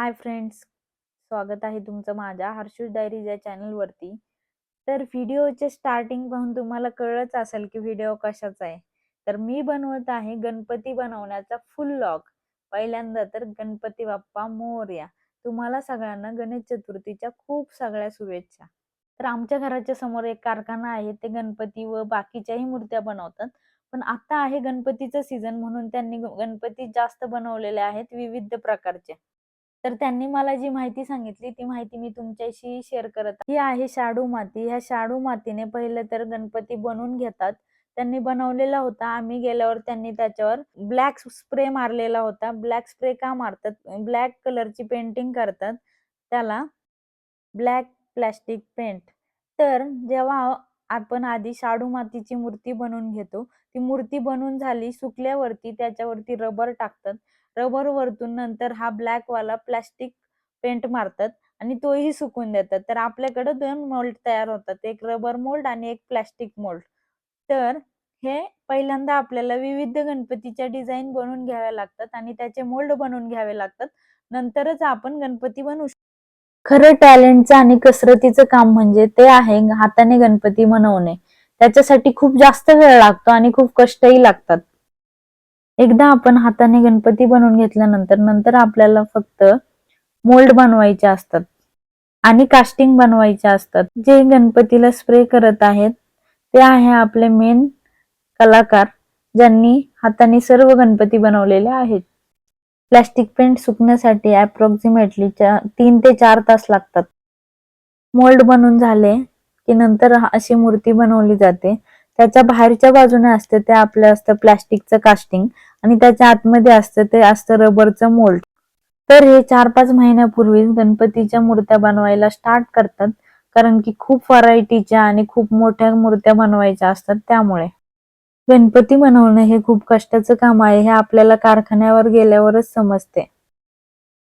Hi friends स्वागत आहे तुमचं माझ्या हर्षूज डायरीज या चॅनलवरती. तर व्हिडिओचे स्टार्टिंग पाहून तुम्हाला कळलंच असेल की व्हिडिओ कशाचा आहे. तर मी बनवत आहे गणपती बनवण्याचा फुल लॉग पहिल्यांदा तर गणपती बाप्पा मोर्या. तुम्हाला सगळ्यांना गणेश चतुर्थीच्या खूप सगळ्या शुभेच्छा. तर आमच्या घराच्या समोर एक कारखाना आहे ते गणपती व बाकीच्याही मूर्त्या बनवतात. पण आता आहे गणपतीचं सीझन म्हणून त्यांनी गणपती जास्त बनवलेले आहेत विविध प्रकारचे. तर त्यांनी मला जी माहिती सांगितली ती माहिती मी तुमच्याशी शेअर करत आहे. ही आहे शाडू माती. ह्या शाडू मातीने पहिले तर गणपती बनवून घेतात. त्यांनी बनवलेला होता. आम्ही गेल्यावर त्यांनी त्याच्यावर ब्लॅक स्प्रे मारलेला होता. ब्लॅक स्प्रे का मारतात? ब्लॅक कलरची पेंटिंग करतात. त्याला ब्लॅक प्लॅस्टिक पेंट तर जेव्हा आपण आधी शाडू मातीची मूर्ती बनवून घेतो ती मूर्ती बनवून झाली सुकल्यावरती त्याच्यावरती रबर टाकतात. रबर वरतून नंतर हा ब्लॅक वाला प्लॅस्टिक पेंट मारतात आणि तोही सुकून देतात. तर आपल्याकडे दोन मोल्ड तयार होतात एक रबर मोल्ड आणि एक प्लास्टिक मोल्ड. तर हे पहिल्यांदा आपल्याला विविध गणपतीच्या डिझाईन बनवून घ्याव्या लागतात आणि त्याचे मोल्ड बनवून घ्यावे लागतात. नंतरच आपण गणपती बनवू शकतो खरं टॅलेंटचं आणि कसरतीचं काम म्हणजे ते आहे हाताने गणपती बनवणे. त्याच्यासाठी खूप जास्त वेळ लागतो आणि खूप कष्टही लागतात. एकदा आपण हाताने गणपती बनवून घेतल्यानंतर नंतर आपल्याला फक्त मोल्ड बनवायचे असतात आणि कास्टिंग बनवायचे असतात. जे गणपतीला स्प्रे करत आहेत ते आहे आपले मेन कलाकार ज्यांनी हाताने सर्व गणपती बनवलेले आहेत. प्लॅस्टिक पेंट सुकण्यासाठी अप्रॉक्सिमेटली तीन ते चार तास लागतात. मोल्ड बनून झाले की नंतर अशी मूर्ती बनवली जाते. त्याच्या बाहेरच्या बाजूने असते ते आपलं असतं प्लॅस्टिकचं कास्टिंग आणि त्याच्या आतमध्ये असतं ते असतं रबरचं मोल्ड. तर हे चार पाच महिन्यापूर्वी गणपतीच्या मूर्त्या बनवायला स्टार्ट करतात. कारण की खूप व्हरायटीच्या आणि खूप मोठ्या मूर्त्या बनवायच्या असतात त्यामुळे. गणपती बनवणं हे खूप कष्टाचं काम आहे हे आपल्याला कारखान्यावर गेल्यावरच समजते.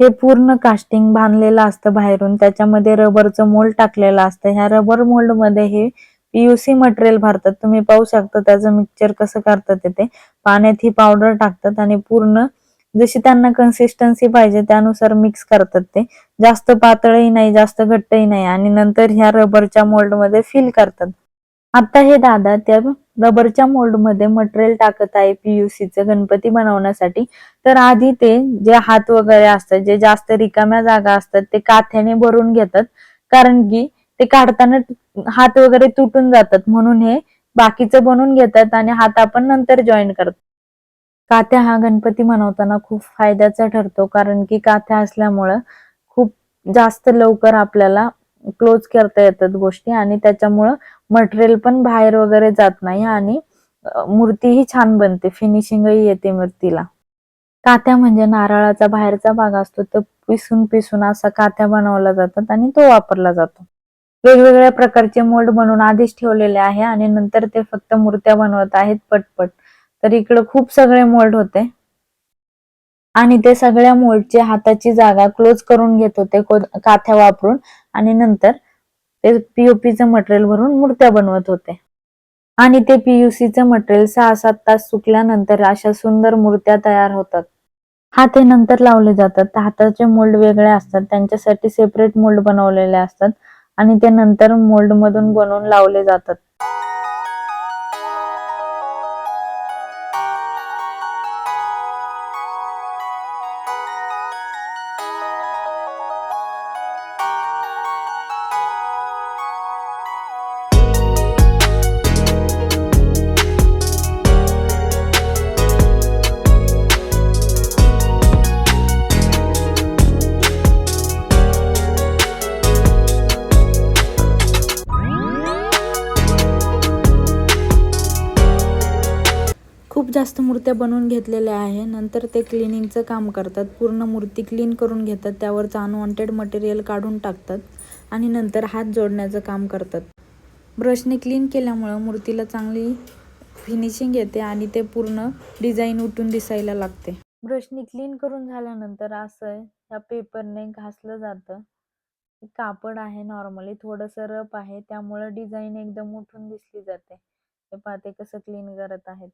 हे पूर्ण कास्टिंग बांधलेलं असतं बाहेरून त्याच्यामध्ये रबरचं मोल्ड टाकलेलं असतं. ह्या रबर मोल्डमध्ये हे पीयूसी मटेरियल भरतात. तुम्ही पाहू शकता त्याचं मिक्सचर कसं करतात ते. पाण्यात ही पावडर टाकतात आणि पूर्ण जशी त्यांना कन्सिस्टन्सी पाहिजे त्यानुसार मिक्स करतात ते. जास्त पातळही नाही जास्त घट्टही नाही आणि नंतर ह्या रबरच्या मोल्डमध्ये फिल करतात. आता हे दादा त्या रबरच्या मोल्डमध्ये मटेरियल टाकत आहे पीयूसीचं गणपती बनवण्यासाठी. तर आधी ते जे हात वगैरे असतात जे जास्त रिकाम्या जागा असतात ते काथ्याने भरून घेतात. कारण की ते काढताना हात वगैरे तुटून जातात. म्हणून हे बाकीचं बनवून घेतात आणि हात आपण नंतर जॉईन करतो. काथ्या हा गणपती मनवताना खूप फायद्याचा ठरतो. कारण की काथ्या असल्यामुळं खूप जास्त लवकर आपल्याला क्लोज करता येतात गोष्टी आणि त्याच्यामुळं मटेरियल पण बाहेर वगैरे जात नाही आणि मूर्तीही छान बनते. फिनिशिंगही येते मूर्तीला. काथ्या म्हणजे नारळाचा बाहेरचा भाग असतो. तो पिसून पिसून असा काथ्या बनवल्या जातात आणि तो वापरला जातो. वेगवेगळ्या प्रकारचे मोल्ड बनवून आधीच ठेवलेले आहे आणि नंतर ते फक्त मूर्त्या बनवत आहेत पटपट. तर इकडे खूप सगळे मोल्ड होते. आणि ते सगळ्या मोल्डचे हाताची जागा क्लोज करून घेत होते काथ्या वापरून. आणि नंतर ते पीओपीचं मटेरियल भरून मूर्त्या बनवत होते. आणि ते पीयूसीचं मटेरियल सहा सात तास सुकल्यानंतर अशा सुंदर मूर्त्या तयार होतात. हाते नंतर लावले जातात. हाताचे मोल्ड वेगळे असतात. त्यांच्यासाठी सेपरेट मोल्ड बनवलेले असतात. आणि ते नंतर मोल्ड मधून बनवून लावले जातात. जास्त मूर्त्या बनवून घेतलेल्या आहे. नंतर ते क्लिनिंगचं काम करतात. पूर्ण मूर्ती क्लीन करून घेतात. त्यावरचं अनवॉन्टेड मटेरियल काढून टाकतात आणि नंतर हात जोडण्याचं काम करतात. ब्रशने क्लीन केल्यामुळं मूर्तीला चांगली फिनिशिंग येते आणि ते पूर्ण डिझाईन उठून दिसायला लागते. ब्रशने क्लीन करून झाल्यानंतर असं ह्या पेपरने घासलं जातं. कापड आहे नॉर्मली थोडंसं रप आहे. त्यामुळं डिझाईन एकदम उठून दिसली जाते. हे पाहते कसं क्लीन करत आहेत.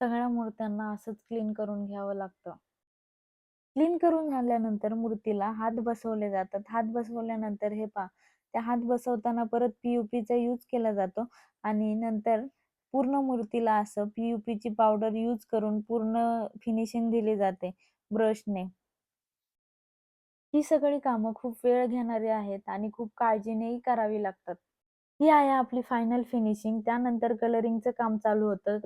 सगळ्या मूर्त्यांना असंच क्लीन करून घ्यावं लागतं. क्लीन करून झाल्यानंतर मूर्तीला हात बसवले जातात. हात बसवल्यानंतर हे पहा त्या हात बसवताना परत पीयूपीचा यूज केला जातो आणि नंतर पूर्ण मूर्तीला असं पीयूपीची पावडर यूज करून पूर्ण फिनिशिंग दिली जाते ब्रशने ही सगळी कामं खूप वेळ घेणारी आहेत आणि खूप काळजीनेही करावी लागतात. ही आहे आपली फायनल फिनिशिंग त्यानंतर कलरिंगचं काम चालू होतं.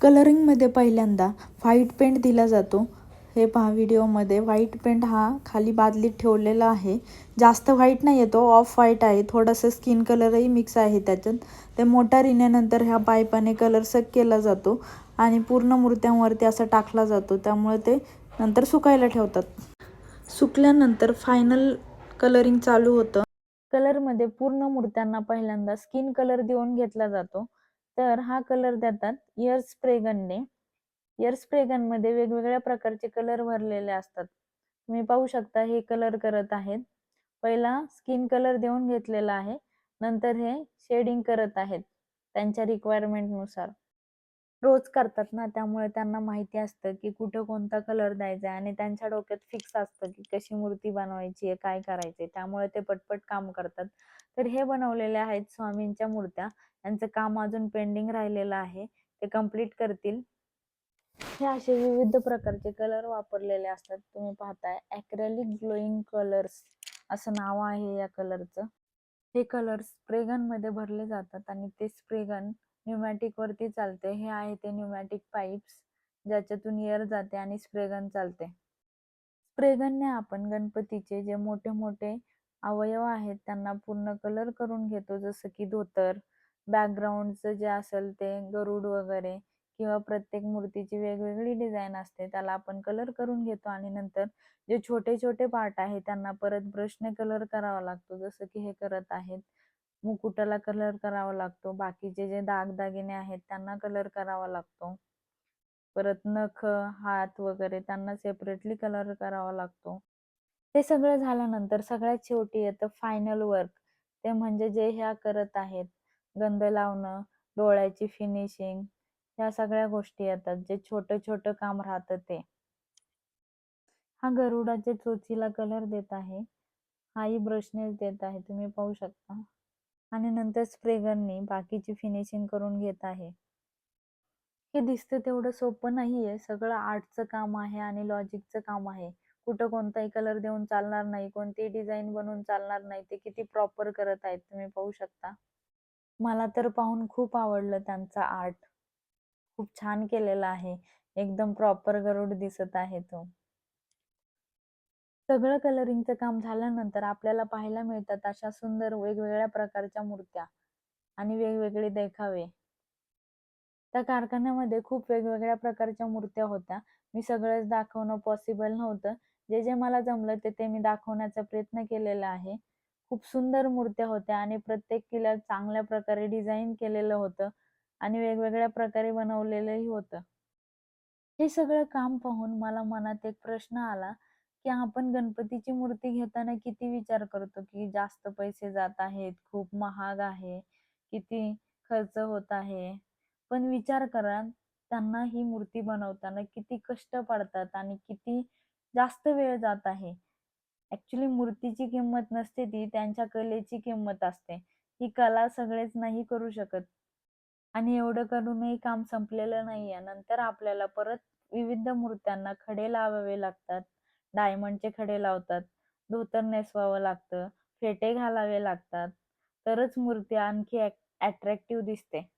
कलरिंगमध्ये पहिल्यांदा व्हाईट पेंट दिला जातो. हे पहा व्हिडिओमध्ये. व्हाईट पेंट हा खाली बादलीत ठेवलेला आहे. जास्त व्हाईट नाही येतो हो, ऑफ व्हाईट आहे. थोडंसं स्किन कलरही मिक्स आहे त्याच्यात. ते मोटार येण्यानंतर ह्या पाईपाने कलर सक केला जातो आणि पूर्ण मूर्त्यांवरती असा टाकला जातो. त्यामुळे ते नंतर सुकायला ठेवतात. सुकल्यानंतर फायनल कलरिंग चालू होतं. कलरमध्ये पूर्ण मूर्त्यांना पहिल्यांदा स्किन कलर देऊन घेतला जातो. तर हा कलर देतात इयर स्प्रे गनने इयर स्प्रे गनमध्ये वेगवेगळ्या प्रकारचे कलर भरलेले असतात. तुम्ही पाहू शकता हे कलर करत आहेत. पहिला स्किन कलर देऊन घेतलेला आहे. नंतर हे शेडिंग करत आहेत त्यांच्या रिक्वायरमेंटनुसार. रोज करतात ना त्यामुळे त्यांना माहिती असतं की कुठं कोणता कलर द्यायचा आहे आणि त्यांच्या डोक्यात फिक्स असतं की कशी मूर्ती बनवायची आहे काय करायचे त्यामुळे ते पटपट काम करतात. तर हे बनवलेले आहेत स्वामींच्या मूर्त्या. यांचं काम अजून पेंडिंग राहिलेलं आहे. ते कंप्लीट करतील. हे असे विविध प्रकारचे कलर वापरलेले असतात. तुम्ही पाहताय ॲक्रेलिक ग्लोईंग कलर्स असं नाव आहे या कलरचं हे कलर स्प्रेगनमध्ये भरले जातात आणि ते स्प्रेगन गन वरती चालते. हे आहे ते न्यूमॅटिक पाईप्स ज्याच्यातून एअर जाते आणि स्प्रेगन चालते. स्प्रेगनने आपण गणपतीचे जे मोठे मोठे अवयव आहेत त्यांना पूर्ण कलर करून घेतो. जसं की धोतर बॅकग्राऊंडचं जे असेल ते गरुड वगैरे किंवा प्रत्येक मूर्तीची वेगवेगळी डिझाईन असते त्याला आपण कलर करून घेतो आणि नंतर जे छोटे छोटे पार्ट आहे त्यांना परत ब्रशने कलर करावा लागतो. जसं की हे करत आहेत. मुकुटाला कलर करावा लागतो? बाकीचे जे दागदागिने आहेत त्यांना कलर करावा लागतो. परत नख हात वगैरे त्यांना सेपरेटली कलर करावा लागतो. ते सगळं झाल्यानंतर सगळ्यात शेवटी येतं फायनल वर्क ते म्हणजे जे ह्या करत आहेत गंध लावणं डोळ्याची फिनिशिंग ह्या सगळ्या गोष्टी येतात. जे छोटं छोटं काम राहतं ते. हा गरुडाच्या चोचीला कलर देत आहे. हाही ब्रशनेच देत आहे. तुम्ही पाहू शकता. आणि नंतर स्प्रेगरनी बाकीची फिनिशिंग करून घेत आहे. हे दिसतं तेवढं सोपं नाहीये. सगळं आर्टचं काम आहे आणि लॉजिकचं काम आहे. कुठं कोणताही कलर देऊन चालणार नाही कोणतीही डिझाईन बनवून चालणार नाही ते किती प्रॉपर करत आहेत तुम्ही पाहू शकता. मला तर पाहून खूप आवडलं त्यांचा आर्ट. खूप छान केलेला आहे. एकदम प्रॉपर गरुड दिसत आहे तो. सगळं कलरिंगचं काम झाल्यानंतर आपल्याला पाहायला मिळतात अशा सुंदर वेगवेगळ्या प्रकारच्या मूर्त्या आणि वेगवेगळे देखावे. त्या कारखान्यामध्ये खूप वेगवेगळ्या प्रकारच्या मूर्त्या होत्या. मी सगळंच दाखवणं पॉसिबल नव्हतं. जे जे मला जमलं ते ते मी दाखवण्याचा प्रयत्न केलेला आहे. खूप सुंदर मूर्त्या होत्या आणि प्रत्येक किल्ला चांगल्या प्रकारे डिझाईन केलेलं होतं आणि वेगवेगळ्या प्रकारे बनवलेलंही होतं. हे सगळं काम पाहून मला मनात एक प्रश्न आला की आपण गणपतीची मूर्ती घेताना किती विचार करतो की जास्त पैसे जात आहेत खूप महाग आहे किती खर्च होत आहे. पण विचार करा त्यांना ही मूर्ती बनवताना किती कष्ट पडतात आणि किती जास्त वेळ जात आहे. ऍक्च्युली मूर्तीची किंमत नसते ती त्यांच्या कलेची किंमत असते. ही कला सगळेच नाही करू शकत. आणि एवढं करूनही काम संपलेलं नाहीये. नंतर आपल्याला परत विविध मूर्त्यांना खडे लावावे लागतात. डायमंडचे खडे लावतात धोतर नेसवावं लागतं फेटे घालावे लागतात तरच मूर्ती आणखी अट्रॅक्टिव्ह दिसते.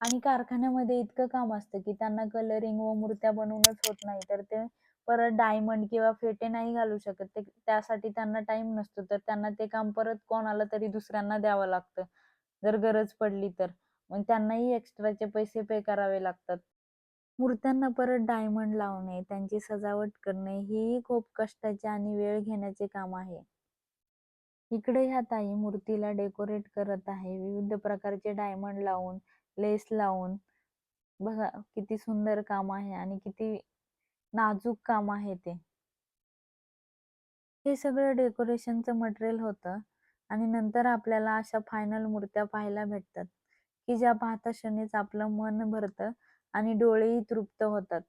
आणि कारखान्यामध्ये इतकं काम असतं की त्यांना कलरिंग व मूर्त्या बनवूनच होत नाही तर ते परत डायमंड किंवा फेटे नाही घालू शकत. ते त्यासाठी त्यांना टाइम नसतो तर त्यांना ते काम परत कोणाला तरी दुसऱ्यांना द्यावं लागतं. जर गरज पडली तर. मग त्यांनाही एक्स्ट्राचे पैसे पे करावे लागतात. मूर्त्यांना परत डायमंड लावणे त्यांची सजावट करणे ही खूप कष्टाचे आणि वेळ घेण्याचे काम आहे. इकडे ह्या ताई मूर्तीला डेकोरेट करत आहे. विविध प्रकारचे डायमंड लावून लेस लावून. बघा किती सुंदर काम आहे आणि किती नाजूक काम आहे ते. हे सगळं डेकोरेशनचं मटेरियल होतं आणि नंतर आपल्याला अशा फायनल मूर्त्या पाहायला भेटतात की ज्या पाहता क्षणीच आपलं मन भरतं आणि डोळेही तृप्त होतात.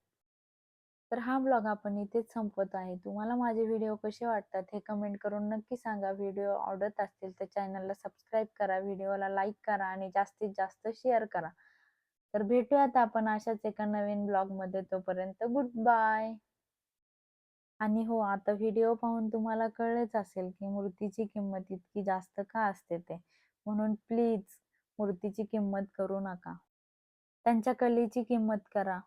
तर हा ब्लॉग आपण इथेच संपवत आहे. तुम्हाला माझे व्हिडिओ कसे वाटतात हे कमेंट करून नक्की सांगा. व्हिडिओ आवडत असतील तर चॅनलला सबस्क्राईब करा. व्हिडिओला लाईक करा आणि जास्तीत जास्त शेअर करा. तर भेटूयात आपण अशाच एका नवीन ब्लॉगमध्ये तोपर्यंत गुड बाय आणि हो आता व्हिडिओ पाहून तुम्हाला कळलेच असेल की मूर्तीची किंमत इतकी जास्त का असते ते. म्हणून प्लीज मूर्तीची किंमत करू नका. त्यांच्या कलेची किंमत करा.